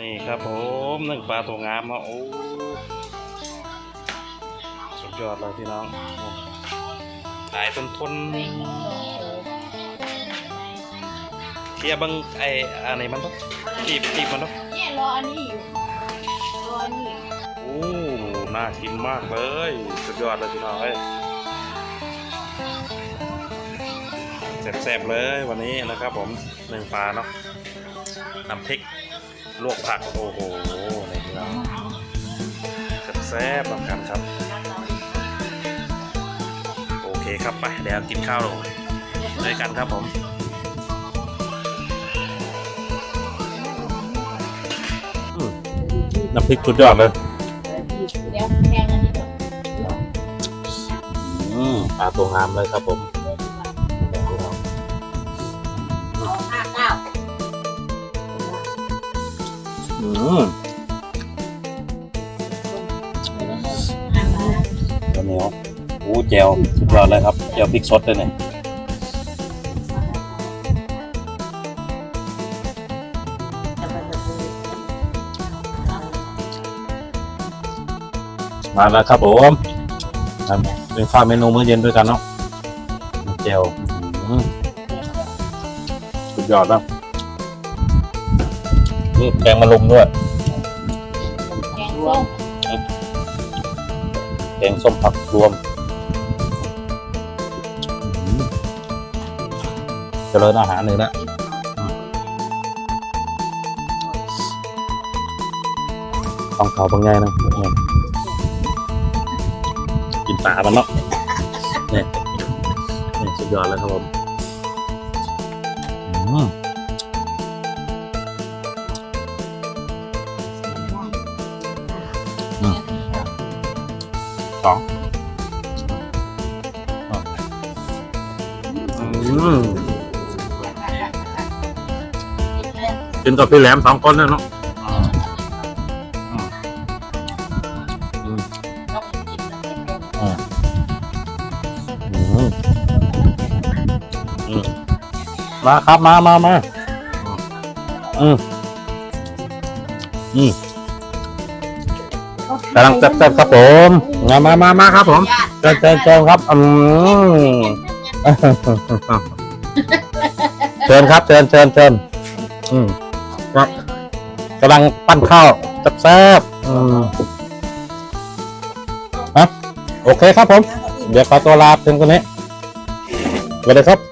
นี่ครับผมหนึ่งปลาตัวงามมาโอ้สุดยอดเลยพี่น้องขายต้นทุนเทียบบังไออะไรมันต้องตีบตีบมันต้องเนี่ยรออันนี้อยู่รออันนี้โอ้น่ากินมากเลยสุดยอดเลยพี่น้องเอ้ยแซ่บๆเลยวันนี้นะครับผมหนึ่งปลาเนาะน้ำพริก ลวกผักโอ้โหนี่พี่น้องแซ่บๆนำกันครับ โอเคครับไปเดี๋ยวกินข้าวด้วยกันครับผมอืมน้ำพริกสุดยอดเลยเดี๋ยวแทงอันนี้ก่อนอืมปลาตัวงามเลยครับผม อืมห้าเก้าเดี๋ยวเหนียวโอ้แจวสุดยอดเลยครับแจวพริกสดเลยเนี่ยมาแล้วครับผมเป็นข้าวเมนูมื้อเย็นด้วยกันเนาะแจวสุดยอดแล้ว นี่แกงมะลุมด้วยแกงส้มแกงส้มผักรวมเจริญอาหารเลยนะต้องเขาบางไงนะเนี่ยกินปลามันเนาะเนี่ยนี่สุดยอดแล้วครับผมอืม สองอืมกินกับพี่แหลมสองคนเลยเนาะต้องกินแล้วก็อืมอืมมาครับมามามาอืมอืม กำลังแซ่บๆครับผมมามามามาครับผมญาติเชิญเชิญครับอืมเชิญครับเชิญเชิญเชิญอืมครับกำลังปั้นข้าวแซ่บๆอืมฮะโอเคครับผม เดี๋ยวขอตัวลาเพียงตัวนี้สวัสดีครับ